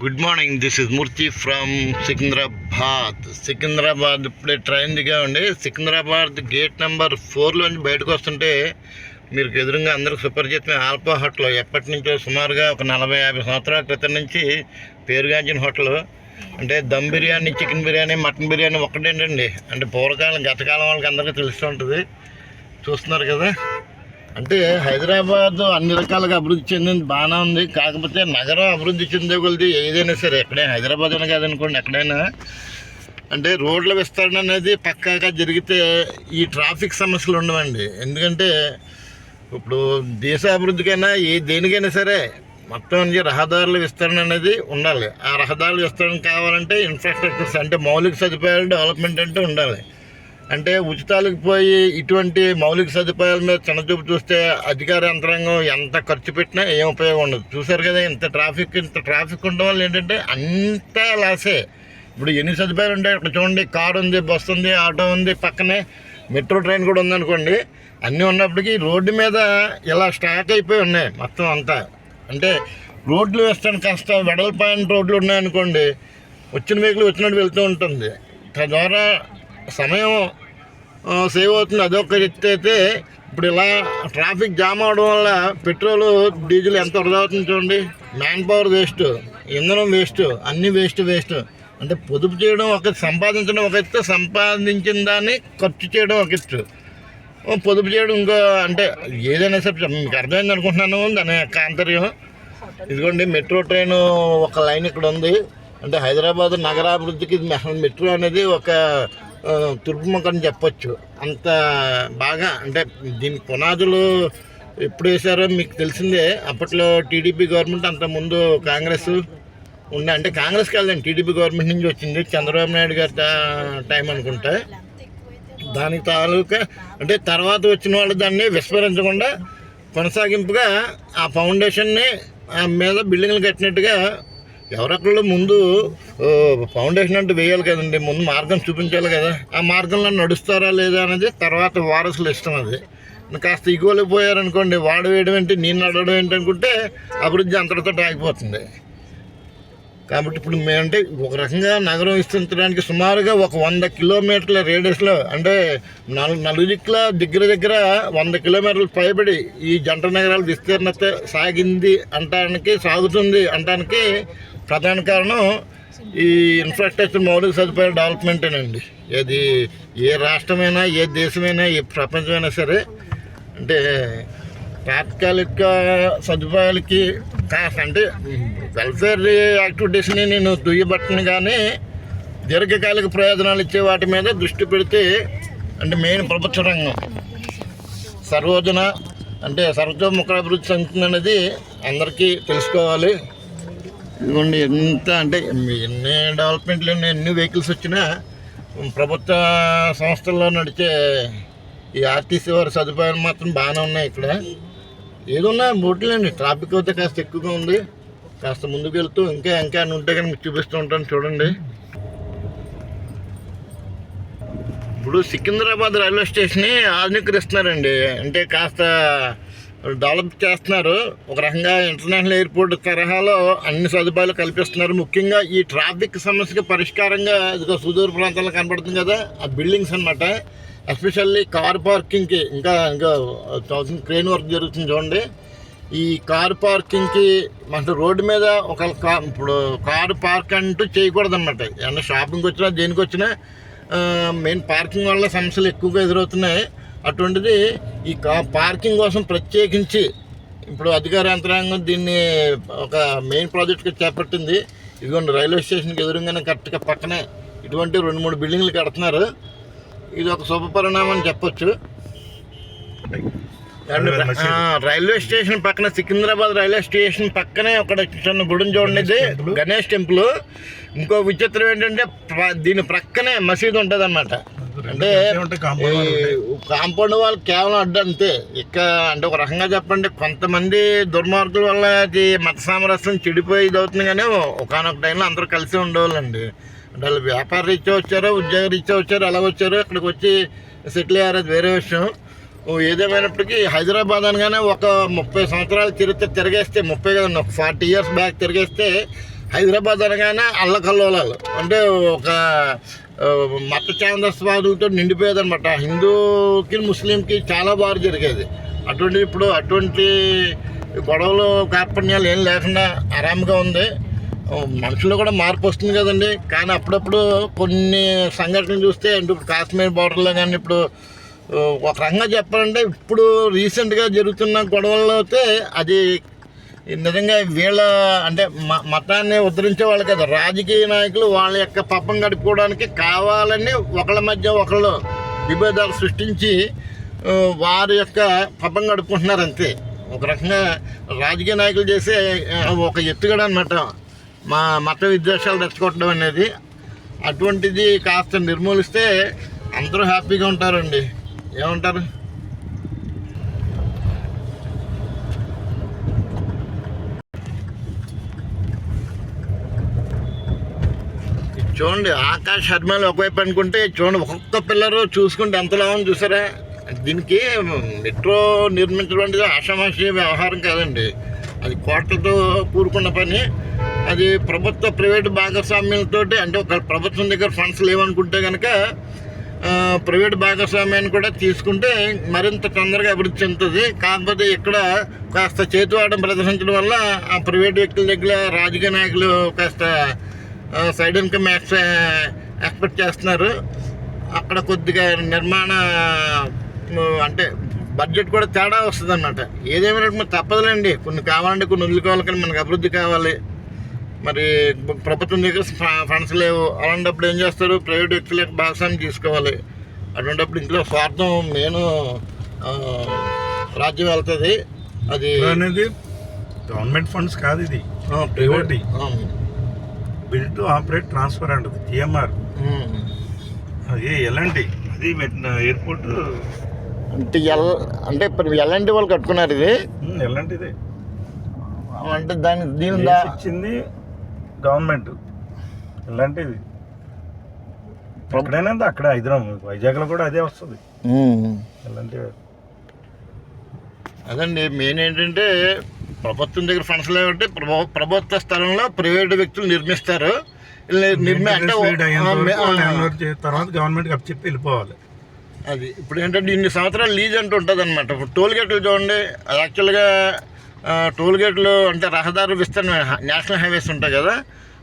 Good morning this is Murthy from Secunderabad Secunderabad ఇప్పుడే train దిగామండి Secunderabad gate number ఫోర్లోంచి బయటకు వస్తుంటే మీరు ఎదురుగా అందరికి సుపరిచితమైన ఆల్పా హోటల్ ఎప్పటి నుంచో సుమారుగా ఒక నలభై యాభై సంవత్సరాల క్రితం నుంచి పేరుగాంచిన హోటల్. అంటే దమ్ బిర్యానీ చికెన్ బిర్యానీ మటన్ బిర్యానీ ఒక్కటేంటండి? అంటే పూర్వకాలం గతకాలం వాళ్ళకి అందరికీ తెలుస్తూ ఉంటుంది. చూస్తున్నారు కదా. అంటే హైదరాబాద్ అన్ని రకాలుగా అభివృద్ధి చెందింది బాగానే ఉంది. కాకపోతే నగరం అభివృద్ధి చెందే కొలిది ఏదైనా సరే ఎక్కడైనా హైదరాబాద్ అని కాదనుకోండి ఎక్కడైనా. అంటే రోడ్ల విస్తరణ అనేది పక్కాగా జరిగితే ఈ ట్రాఫిక్ సమస్యలు ఉండవండి. ఎందుకంటే ఇప్పుడు దేశ అభివృద్ధికైనా ఏ దేనికైనా సరే మొత్తం అన్ని రహదారుల విస్తరణ అనేది ఉండాలి. ఆ రహదారుల విస్తరణ కావాలంటే ఇన్ఫ్రాస్ట్రక్చర్స్ అంటే మౌలిక సదుపాయాలు డెవలప్మెంట్ అంటే ఉండాలి. అంటే ఉచితాలకు పోయి ఇటువంటి మౌలిక సదుపాయాల మీద చిన్నచూపు చూస్తే అధికార యంత్రాంగం ఎంత ఖర్చు పెట్టినా ఏం ఉపయోగం ఉండదు. చూసారు కదా ఇంత ట్రాఫిక్ ఇంత ట్రాఫిక్ ఉండడం వల్ల ఏంటంటే అంతా లాసే ఇప్పుడు ఎన్ని సదుపాయాలు ఉంటాయి ఇక్కడ చూడండి కారు ఉంది బస్సు ఉంది ఆటో ఉంది పక్కనే మెట్రో ట్రైన్ కూడా ఉందనుకోండి అన్నీ ఉన్నప్పటికీ రోడ్డు మీద ఇలా స్టాక్ అయిపోయి ఉన్నాయి మొత్తం అంతా. అంటే రోడ్లు వేస్తాను కాస్త వెడల్పాయన రోడ్లు ఉన్నాయనుకోండి వచ్చిన వెహికల్ వచ్చినట్టు వెళ్తూ ఉంటుంది. తద్వారా సమయం సేవ్ అవుతుంది. అదొక ఎత్తు అయితే ఇప్పుడు ఇలా ట్రాఫిక్ జామ్ అవడం వల్ల పెట్రోల్ డీజిల్ ఎంత వృధా అవుతుంది చూడండి. మ్యాన్ పవర్ వేస్ట్ ఇంధనం వేస్ట్ అన్నీ వేస్ట్ వేస్ట్. అంటే పొదుపు చేయడం ఒక సంపాదించడం ఒక ఎత్తు సంపాదించిన దాన్ని ఖర్చు చేయడం ఒక ఎత్తు పొదుపు చేయడం ఇంకో అంటే ఏదైనా సరే మీకు అర్థమైంది అనుకుంటున్నాను దాని యొక్క ఆంతర్యం. ఇదిగోండి మెట్రో ట్రైన్ ఒక లైన్ ఇక్కడ ఉంది. అంటే హైదరాబాద్ నగరాభివృద్ధికి మెట్రో అనేది ఒక ఆ, తుర్పు ముఖం అని చెప్పొచ్చు. అంత బాగా అంటే దీని పునాదులు ఎప్పుడు వేశారో మీకు తెలిసిందే. అప్పట్లో టీడీపీ గవర్నమెంట్ అంత ముందు కాంగ్రెస్ ఉండే అంటే కాంగ్రెస్ కాదండి టీడీపీ గవర్నమెంట్ నుంచి వచ్చింది చంద్రబాబు నాయుడు గారి టైం అనుకుంటా. దానికి తాలూకా అంటే తర్వాత వచ్చిన వాళ్ళు దాన్ని విస్మరించకుండా కొనసాగింపుగా ఆ ఫౌండేషన్ని ఆ మీద బిల్డింగ్లు కట్టినట్టుగా ఎవరొక్కళ్ళు ముందు ఫౌండేషన్ అంటే వేయాలి కదండి. ముందు మార్గం చూపించాలి కదా. ఆ మార్గంలో నడుస్తారా లేదా అనేది తర్వాత వారసులు ఇష్టం అది. కాస్త ఇగోలిపోయారనుకోండి వాడు వేయడం ఏంటి నేను నడవడం ఏంటి అనుకుంటే అభివృద్ధి అంతటితో ఆగిపోతుంది. కాబట్టి ఇప్పుడు మేమంటే ఒక రకంగా నగరం విస్తరించడానికి సుమారుగా ఒక వంద కిలోమీటర్ల రేడియస్లో అంటే నలు నలుదిక్కుల దగ్గర దగ్గర వంద కిలోమీటర్లు పైబడి ఈ జంట నగరాల విస్తీర్ణత సాగింది అంటానికి సాగుతుంది అంటానికి ప్రధాన కారణం ఈ ఇన్ఫ్రాస్ట్రక్చర్ మౌలిక సదుపాయాల డెవలప్మెంటేనండి అది ఏ రాష్ట్రమైనా ఏ దేశమైనా ఏ ప్రపంచమైనా సరే అంటే తాత్కాలిక సదుపాయాలకి కాస్త అంటే వెల్ఫేర్ యాక్టివిటీస్ని నేను దుయ్యబట్టను కానీ దీర్ఘకాలిక ప్రయోజనాలు ఇచ్చే వాటి మీద దృష్టి పెడితే అంటే మెయిన్ ప్రభుత్వ రంగం. సర్వోజన అంటే సర్వతోముఖ అభివృద్ధి చెందుతుంది అనేది అందరికీ తెలుసుకోవాలి. ఇదిగోండి ఎంత అంటే ఎన్ని డెవలప్మెంట్లు ఎన్ని ఎన్ని వెహికల్స్ వచ్చినా ప్రభుత్వ సంస్థల్లో నడిచే ఈ ఆర్టీసీ వారి సదుపాయాలు మాత్రం బాగానే ఉన్నాయి ఇక్కడ. ఏదున్నా బోట్లేండి ట్రాఫిక్ అయితే కాస్త ఎక్కువగా ఉంది. కాస్త ముందుకు వెళ్తూ ఇంకా ఇంకా అని ఉంటే కానీ మీకు చూపిస్తూ ఉంటాను చూడండి. ఇప్పుడు సికింద్రాబాద్ రైల్వే స్టేషన్ని ఆధునీకరిస్తున్నారండి. అంటే కాస్త డెవలప్ చేస్తున్నారు. ఒక రకంగా ఇంటర్నేషనల్ ఎయిర్పోర్ట్ తరహాలో అన్ని సదుపాయాలు కల్పిస్తున్నారు. ముఖ్యంగా ఈ ట్రాఫిక్ సమస్యకి పరిష్కారంగా ఇదిగో సుదూర ప్రాంతాల్లో కనబడుతుంది కదా ఆ బిల్డింగ్స్ అన్నమాట. ఎస్పెషల్లీ కార్ పార్కింగ్కి ఇంకా ఇంకా థౌసండ్ క్రేన్ వర్క్ జరుగుతుంది చూడండి. ఈ కార్ పార్కింగ్కి మన రోడ్డు మీద ఒక కా ఇప్పుడు కారు పార్క్ అంటూ చేయకూడదు అనమాట ఏమన్నా షాపింగ్కి వచ్చినా దేనికి వచ్చినా మెయిన్ పార్కింగ్ వల్ల సమస్యలు ఎక్కువగా ఎదురవుతున్నాయి. అటువంటిది ఈ కా పార్కింగ్ కోసం ప్రత్యేకించి ఇప్పుడు అధికార యంత్రాంగం దీన్ని ఒక మెయిన్ ప్రాజెక్ట్గా చేపట్టింది. ఇదిగోండి రైల్వే స్టేషన్కి ఎదురుగానే కరెక్ట్గా పక్కనే ఇటువంటి రెండు మూడు బిల్డింగ్లు కడుతున్నారు. ఇది ఒక శుభ పరిణామం అని చెప్పొచ్చు. రైల్వే స్టేషన్ పక్కన సికింద్రాబాద్ రైల్వే స్టేషన్ పక్కనే ఒక చిన్న గుడిని చూడండి గణేష్ టెంపుల్. ఇంకో విచిత్రం ఏంటంటే దీని ప్రక్కనే మసీదు ఉంటుంది అనమాట అంటే కాంపౌండ్ వాళ్ళు కేవలం అడ్డు అంతే. ఇక అంటే ఒక రకంగా చెప్పండి కొంతమంది దుర్మార్గుల వల్ల అది మత సామరస్యం చెడిపోయి ఇది అవుతుంది కానీ ఒకనొక టైంలో అందరూ కలిసి ఉండేవాళ్ళండి. అంటే వాళ్ళు వ్యాపార రీత్యా వచ్చారో ఉద్యోగ రీత్యా వచ్చారో అలా వచ్చారో ఇక్కడికి వచ్చి సెటిల్ అయ్యారు. అది వేరే విషయం. ఏదేమైనప్పటికీ హైదరాబాద్ అనగానే ఒక ముప్పై సంవత్సరాల చరిత్ర తిరిగేస్తే ముప్పై కదండి ఒక ఫార్టీ ఇయర్స్ బ్యాక్ తిరిగేస్తే హైదరాబాద్ అనగానే అల్లకల్లోలాలు. అంటే ఒక మత ఛాందస్వాదులతో నిండిపోయేదనమాట హిందూకి ముస్లింకి చాలా బాగా జరిగేది. అటువంటి ఇప్పుడు అటువంటి గొడవలు కార్పణ్యాలు ఏం లేకుండా ఆరాంగా ఉంది. మనుషుల్లో కూడా మార్పు వస్తుంది కదండి. కానీ అప్పుడప్పుడు కొన్ని సంఘటనలు చూస్తే అంటే ఇప్పుడు కాశ్మీర్ బార్డర్లో కానీ ఇప్పుడు ఒక రకంగా చెప్పాలంటే ఇప్పుడు రీసెంట్గా జరుగుతున్న గొడవల్లో అయితే అది నిజంగా వీళ్ళ అంటే మ మతాన్ని ఉద్ధరించే వాళ్ళు కదా. రాజకీయ నాయకులు వాళ్ళ యొక్క పప్పం గడుపుకోవడానికి కావాలని ఒకళ్ళ మధ్య ఒకళ్ళు విభేదాలు సృష్టించి వారి యొక్క పప్పం గడుపుకుంటున్నారు అంతే. ఒక రకంగా రాజకీయ నాయకులు చేసే ఒక ఎత్తుగడ అన్నమాట. మా మత విద్వేషాలు రెచ్చగొట్టడం అనేది అటువంటిది కాస్త నిర్మూలిస్తే అందరూ హ్యాపీగా ఉంటారండి. ఏమంటారు? చూడండి ఆకాష్ హర్మాలు ఒకవైపు అనుకుంటే చూడండి ఒక్కొక్క పిల్లరు చూసుకుంటే ఎంతలా ఉంది చూసారా? దీనికి మెట్రో నిర్మించడం అనేది ఆషామాషి వ్యవహారం కాదండి. అది కోట్లతో కూరుకున్న పని. అది ప్రభుత్వ ప్రైవేట్ భాగస్వామ్యంతో అంటే ఒక ప్రభుత్వం దగ్గర ఫండ్స్ లేవనుకుంటే కనుక ప్రైవేట్ భాగస్వామ్యాన్ని కూడా తీసుకుంటే మరింత తొందరగా అభివృద్ధి చెందుతుంది. కాకపోతే ఇక్కడ కాస్త చేతివాటం ప్రదర్శించడం వల్ల ఆ ప్రైవేట్ వ్యక్తుల దగ్గర రాజకీయ నాయకులు కాస్త సైడ్ ఇన్కమ్ ఎక్స్ ఎక్స్పెక్ట్ చేస్తున్నారు. అక్కడ కొద్దిగా నిర్మాణ అంటే బడ్జెట్ కూడా తేడా వస్తుంది అన్నమాట ఏదేమైనా తప్పదులేండి. కొన్ని కావాలంటే కొన్ని వదులుకోవాలి కానీ మనకు అభివృద్ధి కావాలి. మరి ప్రభుత్వం దగ్గర ఫండ్స్ లేవు. అలాంటప్పుడు ఏం చేస్తారు? ప్రైవేట్ వ్యక్తుల యొక్క భాగస్వామ్యం తీసుకోవాలి. అటువంటిప్పుడు ఇంట్లో స్వార్థం నేను రాజ్యం వెళ్తుంది. అది అనేది గవర్నమెంట్ ఫండ్స్ కాదు ఇది. Private build to operate transfer అంటది టిఎంఆర్ ఉమ్. అది ఎలాంటి అది ఎయిర్పోర్ట్. అంటే ఎల్ అంటే ఇప్పుడు ఎలాంటి వాళ్ళు కట్టుకున్నారు ఇది. ఎలాంటిదే అంటే దాని దీని ఇచ్చింది. గవర్నమెంట్ ఎలాంటిది ఎక్కడైనా అక్కడ హైదరాబాద్ వైజాగ్లో కూడా అదే వస్తుంది. ఎలాంటి అదండి మెయిన్ ఏంటంటే ప్రభుత్వం దగ్గర ఫండ్స్ లేవంటే ప్రభు- ప్రభుత్వ స్థలంలో ప్రైవేట్ వ్యక్తులు నిర్మిస్తారు. తర్వాత గవర్నమెంట్ చెప్పి వెళ్ళిపోవాలి. అది ఇప్పుడు ఏంటంటే ఇన్ని సంవత్సరాలు లీజ్ అంటూ ఉంటుంది అనమాట ఇప్పుడు టోల్ గేట్లు చూడండి అది యాక్చువల్గా టోల్ గేట్లు అంటే రహదారులు విస్తరణ నేషనల్ హైవేస్ ఉంటాయి కదా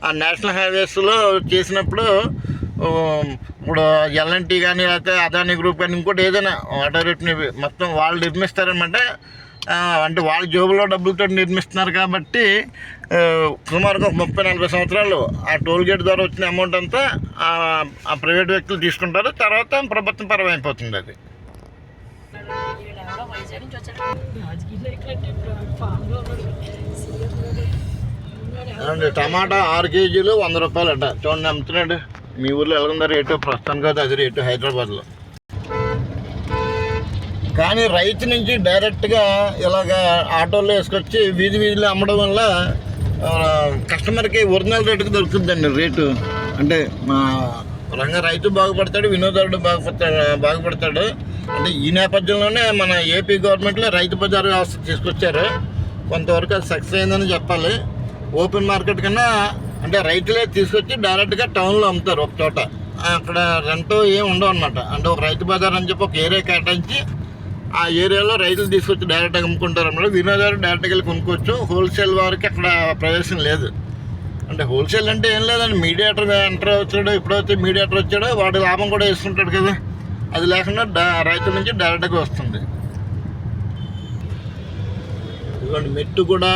ఆ నేషనల్ హైవేస్లో చేసినప్పుడు ఇప్పుడు ఎల్ఎన్టీ కానీ లేకపోతే అదానీ గ్రూప్ కానీ ఇంకోటి ఏదైనా వాటర్ రేట్ని మొత్తం వాళ్ళు నిర్మిస్తారనమాట అంటే వాళ్ళ జోబులో డబ్బులతో నిర్మిస్తున్నారు కాబట్టి సుమారు సుమారుగా ముప్పై నలభై సంవత్సరాలు ఆ టోల్ గేట్ ద్వారా వచ్చిన అమౌంట్ అంతా ఆ- ప్రైవేట్ వ్యక్తులు తీసుకుంటారు తర్వాత ప్రభుత్వం పరమైపోతుంది అది. అండి టమాటా ఆరు కేజీలు వంద రూపాయలు అట చూడండి అమ్ముతున్నాడు. మీ ఊర్లో ఎలాగుందో రేటు ప్రస్తుతానికి అయితే అది రేటు హైదరాబాద్లో. కానీ రైతు నుంచి డైరెక్ట్గా ఇలాగ ఆటోలో వేసుకొచ్చి వీధి వీధిలో అమ్మడం వల్ల కస్టమర్కి ఒరిజినల్ రేటుకి దొరుకుతుందండి రేటు. అంటే మా రంగ రైతు బాగుపడతాడు వినోదారుడు బాగుపడతాడు బాగుపడతాడు. అంటే ఈ నేపథ్యంలోనే మన ఏపీ గవర్నమెంట్లో రైతు బజార్ వ్యవస్థ తీసుకొచ్చారు. కొంతవరకు అది సక్సెస్ అయిందని చెప్పాలి. ఓపెన్ మార్కెట్ కన్నా అంటే రైతులే తీసుకొచ్చి డైరెక్ట్గా టౌన్లో అమ్ముతారు ఒక చోట. అక్కడ రెంట్ ఏం ఉండవు అనమాట అంటే ఒక రైతు బజార్ అని చెప్పి ఒక ఏరియా కేటాయించి ఆ ఏరియాలో రైతులు తీసుకొచ్చి డైరెక్ట్గా అమ్ముకుంటారు అనమాట వినియోగదారు డైరెక్ట్గా వెళ్ళి కొనుక్కోవచ్చు. హోల్సేల్ వారికి అక్కడ ప్రవేశం లేదు. అంటే హోల్సేల్ అంటే ఏం లేదండి. మీడియేటర్ ఎంటర్ వచ్చాడు ఎప్పుడైతే మీడియేటర్ వచ్చాడో వాడు లాభం కూడా వేసుకుంటాడు కదా. అది లేకుండా రైతుల నుంచి డైరెక్ట్గా వస్తుంది. ఇదిగోండి మెట్టు కూడా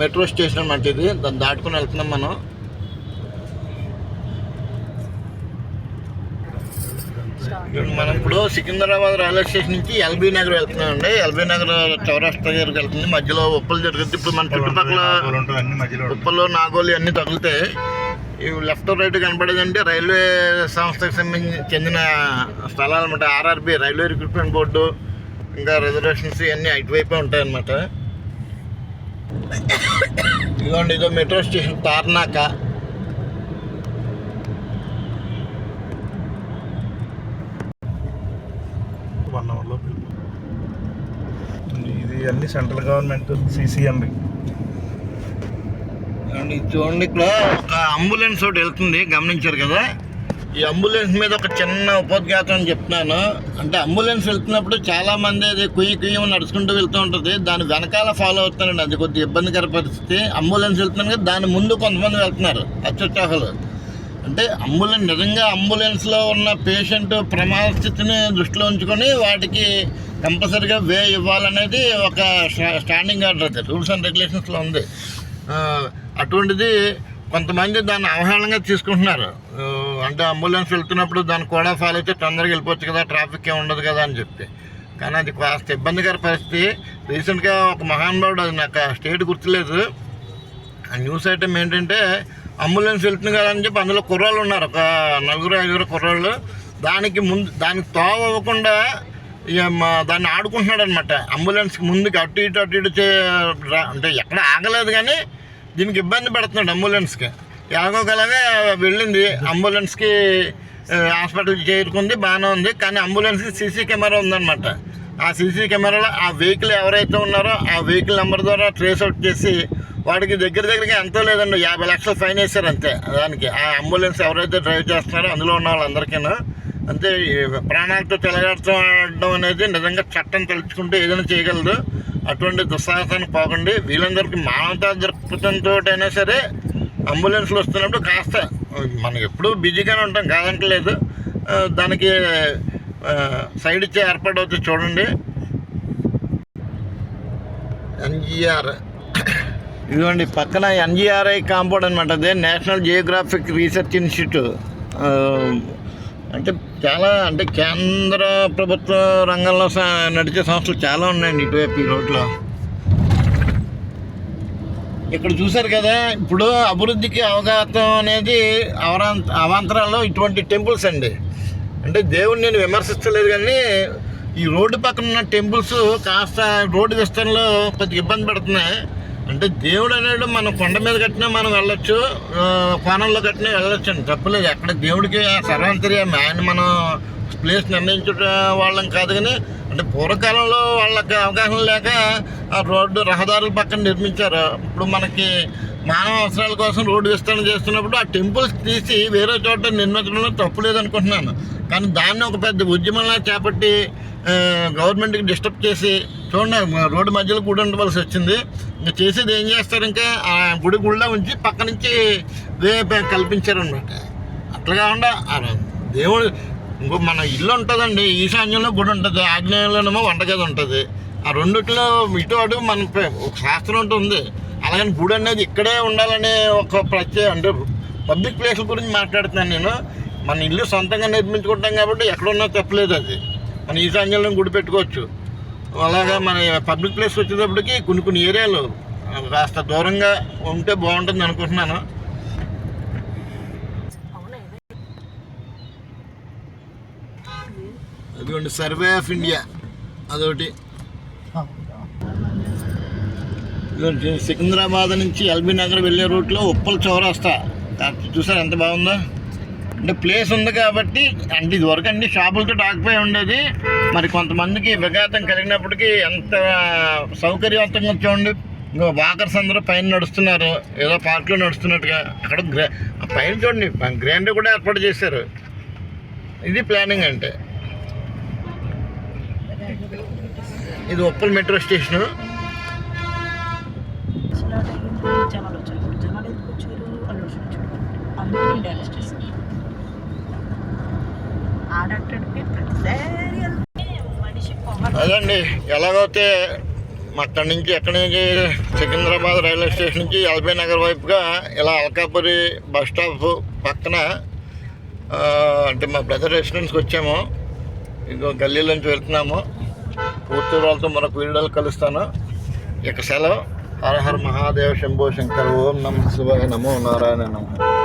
మెట్రో స్టేషన్ అన్నమాట ఇది. దాన్ని దాటుకుని వెళ్తున్నాం మనం. మనం ఇప్పుడు సికింద్రాబాద్ రైల్వే స్టేషన్ నుంచి ఎల్బీ నగర్ వెళ్తున్నాం అండి ఎల్బీ నగర్ చౌరాస్తా దగ్గరికి వెళ్తుంది. మధ్యలో ఉప్పలు జరుగుతుంది. ఇప్పుడు మన చుట్టుపక్కల. ఉప్పలు నాగోలు అన్నీ తగులుతాయి. ఇవి లెఫ్ట్ రైట్ కనపడేదంటే రైల్వే సంస్థకు సంబంధించి చెందిన స్థలాలు అనమాట ఆర్ఆర్బి రైల్వే రిక్రూట్మెంట్ బోర్డు ఇంకా రిజర్వేషన్స్ ఇవన్నీ అటువైపే ఉంటాయన్నమాట. ఇదిగోండి ఇదో మెట్రో స్టేషన్ తార్నాక. వన్ అవర్లో ఇది అన్ని సెంట్రల్ గవర్నమెంట్ సిసిఎంబి. ఇది చూడండి ఇక్కడ ఒక అంబులెన్స్ ఒకటి వెళ్తుంది గమనించారు కదా? ఈ అంబులెన్స్ మీద ఒక చిన్న ఉపోద్ఘాతం అని చెప్తున్నాను. అంటే అంబులెన్స్ వెళ్తున్నప్పుడు చాలామంది అది కుయ్యి కుయ్యి నడుచుకుంటూ వెళ్తూ ఉంటుంది. దాని వెనకాల ఫాలో అవుతానండి అది కొద్దిగా ఇబ్బందికర పరిస్థితి. అంబులెన్స్ వెళ్తున్నాను కదా దాని ముందు కొంతమంది వెళ్తున్నారు అత్యుత్సాహాలు. అంటే అంబులెన్స్ నిజంగా అంబులెన్స్లో ఉన్న పేషెంట్ ప్రమాద స్థితిని దృష్టిలో ఉంచుకొని వాటికి కంపల్సరీగా వే ఇవ్వాలనేది ఒక స్టా- స్టాండింగ్ ఆర్డర్ అది. రూల్స్ అండ్ రెగ్యులేషన్స్లో ఉంది. అటువంటిది కొంతమంది దాన్ని అవహేళనగా తీసుకుంటున్నారు. అంటే అంబులెన్స్ వెళ్తున్నప్పుడు దాన్ని కూడా ఫాలో అయితే తొందరగా వెళ్ళిపోవచ్చు కదా ట్రాఫిక్ ఏమి ఉండదు కదా అని చెప్పి. కానీ అది కాస్త ఇబ్బందికర పరిస్థితి. రీసెంట్గా ఒక మహానుభావుడు అది నాకు స్టేట్ గుర్తులేదు. ఆ న్యూస్ ఐటమ్ ఏంటంటే అంబులెన్స్ వెళ్తుంది కదా అని చెప్పి అందులో కుర్రాళ్ళు ఉన్నారు. ఒక నలుగురు ఐదుగురు కుర్రాళ్ళు. దానికి ముందు దానికి తోవ అవ్వకుండా ఇక దాన్ని ఆడుకుంటున్నాడు అనమాట అంబులెన్స్కి ముందుకు అటు ఇటు అటు ఇటు చే అంటే ఎక్కడ ఆగలేదు కానీ దీనికి ఇబ్బంది పడుతున్నాడు అంబులెన్స్కి ఎలాగోగలాగా వెళ్ళింది. అంబులెన్స్కి హాస్పిటల్కి చేరుకుంది బాగానే ఉంది. కానీ అంబులెన్స్కి సీసీ కెమెరా ఉందన్నమాట. ఆ సీసీ కెమెరాలో ఆ వెహికల్ ఎవరైతే ఉన్నారో ఆ వెహికల్ నెంబర్ ద్వారా ట్రేస్ అవుట్ చేసి వాడికి దగ్గర దగ్గరగా ఎంతో లేదండి యాభై లక్షలు ఫైన్ వేశారు అంతే. దానికి ఆ అంబులెన్స్ ఎవరైతే డ్రైవ్ చేస్తున్నారో అందులో ఉన్న వాళ్ళందరికీను అంతే ప్రాణాలతో తెలగాడటం అనేది నిజంగా చట్టం తలుచుకుంటే ఏదైనా చేయగలదు. అటువంటి దుస్సాహసానికి పోకండి. వీళ్ళందరికీ మానవతా దృక్పథంతో అయినా సరే అంబులెన్స్లు వస్తున్నప్పుడు కాస్త మనం ఎప్పుడూ బిజీగానే ఉంటాం కాదంటలేదు. దానికి సైడ్ ఇచ్చే ఏర్పాటు అవుతుంది చూడండి. ఎన్జిఆర్. ఇదిగోండి పక్కన ఎన్జిఆర్ఐ కాంపౌండ్ అనమాట అదే నేషనల్ జియోగ్రాఫిక్ రీసెర్చ్ ఇన్స్టిట్యూట్. అంటే చాలా అంటే కేంద్ర ప్రభుత్వ రంగంలో నడిచే సంస్థలు చాలా ఉన్నాయండి ఇటువైపు ఈ రోడ్లో. ఇక్కడ చూశారు కదా ఇప్పుడు అభివృద్ధికి అవగాహన అనేది అవరాంత అవాంతరాల్లో ఇటువంటి టెంపుల్స్ అండి. అంటే దేవుడిని నేను విమర్శించలేదు కానీ ఈ రోడ్డు పక్కన ఉన్న టెంపుల్స్ కాస్త రోడ్డు విస్తరణలో కొద్దిగా ఇబ్బంది పడుతున్నాయి. అంటే దేవుడు అనేవాడు మనం కొండ మీద కట్టినా మనం వెళ్ళొచ్చు కోణంలో కట్టినా వెళ్ళొచ్చు అండి తప్పలేదు ఎక్కడ దేవుడికి సర్వాంతర్యం ఆయన మనం ప్లేస్ నిర్ణయించుట వాళ్ళం కాదు కానీ అంటే పూర్వకాలంలో వాళ్ళకి అవగాహన లేక ఆ రోడ్డు రహదారుల పక్కన నిర్మించారు. ఇప్పుడు మనకి మానవ అవసరాల కోసం రోడ్డు విస్తరణ చేస్తున్నప్పుడు ఆ టెంపుల్స్ తీసి వేరే చోట నిర్మించడంలో తప్పు లేదనుకుంటున్నాను. కానీ దాన్ని ఒక పెద్ద ఉద్యమంలా చేపట్టి గవర్నమెంట్కి డిస్టర్బ్ చేసి చూడండి రోడ్డు మధ్యలో గుడి ఉండవలసి వచ్చింది. ఇంకా చేసేది ఏం చేస్తారు ఇంకా? ఆ గుడి గుడిలో ఉంచి పక్క నుంచి వే కల్పించారనమాట అట్లా కాకుండా దేవుడు ఇంకో మన ఇల్లు ఉంటుందండి. ఈశాన్యంలో గుడి ఉంటుంది ఆగ్నేయంలోనేమో వంటగది ఉంటుంది. ఆ రెండిట్లో ఇటు అటు మన ఒక శాస్త్రం ఉంటుంది. అలాగని గుడి అనేది ఇక్కడే ఉండాలనే ఒక ప్రత్యేక అంటే పబ్లిక్ ప్లేస్ల గురించి మాట్లాడుతున్నాను నేను. మన ఇల్లు సొంతంగా నిర్మించుకుంటాం కాబట్టి ఎక్కడున్నా తప్పలేదు అది. మన ఈశాన్యంలో గుడి పెట్టుకోవచ్చు. అలాగా మన పబ్లిక్ ప్లేస్ వచ్చేటప్పటికి కొన్ని కొన్ని ఏరియాలు కాస్త దూరంగా ఉంటే బాగుంటుంది అనుకుంటున్నాను. అదిగోండి సర్వే ఆఫ్ ఇండియా అదొకటి. సికింద్రాబాద్ నుంచి ఎల్బీ నగర్ వెళ్ళే రూట్లో ఉప్పల్ చౌరస్తా. చూసారు ఎంత బాగుందో? అంటే ప్లేస్ ఉంది కాబట్టి అంటే ఇదివరకు అన్ని షాపులతో ఆగిపోయి ఉండేది. మరి కొంతమందికి విఘాతం కలిగినప్పటికీ ఎంత సౌకర్యవంతంగా చూడండి. ఇంకో వాకర్స్ అందరూ పైన నడుస్తున్నారు. ఏదో పార్క్లో నడుస్తున్నట్టుగా. అక్కడ గ్రా ఆ పైన చూడండి గ్రాండ్ కూడా ఏర్పాటు చేశారు. ఇది ప్లానింగ్ అంటే. ఇది ఉప్పల్ మెట్రో స్టేషను అసలు అడిగింది జనాలు వచ్చారు ఇప్పుడు జనాలు ఎందుకు వచ్చారు వాళ్ళు వచ్చారు అందుకని ఇండియా స్టేషన్ ఆడట్టడికి ప్రతిసారి మనిషి పొగ అదండి ఎలాగైతే అక్కడి నుంచి ఎక్కడి నుంచి సికింద్రాబాద్ రైల్వే స్టేషన్ నుంచి ఎల్బీ నగర్ వైపుగా ఇలా అల్కాపురి బస్ స్టాప్ పక్కన అంటే మా బ్రదర్ రెసిడెన్స్కి వచ్చాము. ఇంకో గల్లీలోంచి వెళ్తున్నాము. పూర్తి వాళ్ళతో మరొక వీడియోలు కలుస్తాను. ఇక సెలవు. హర హర మహాదేవ శంభో శంకర్ ఓం నమ శివాయ నమో నారాయణ నమో.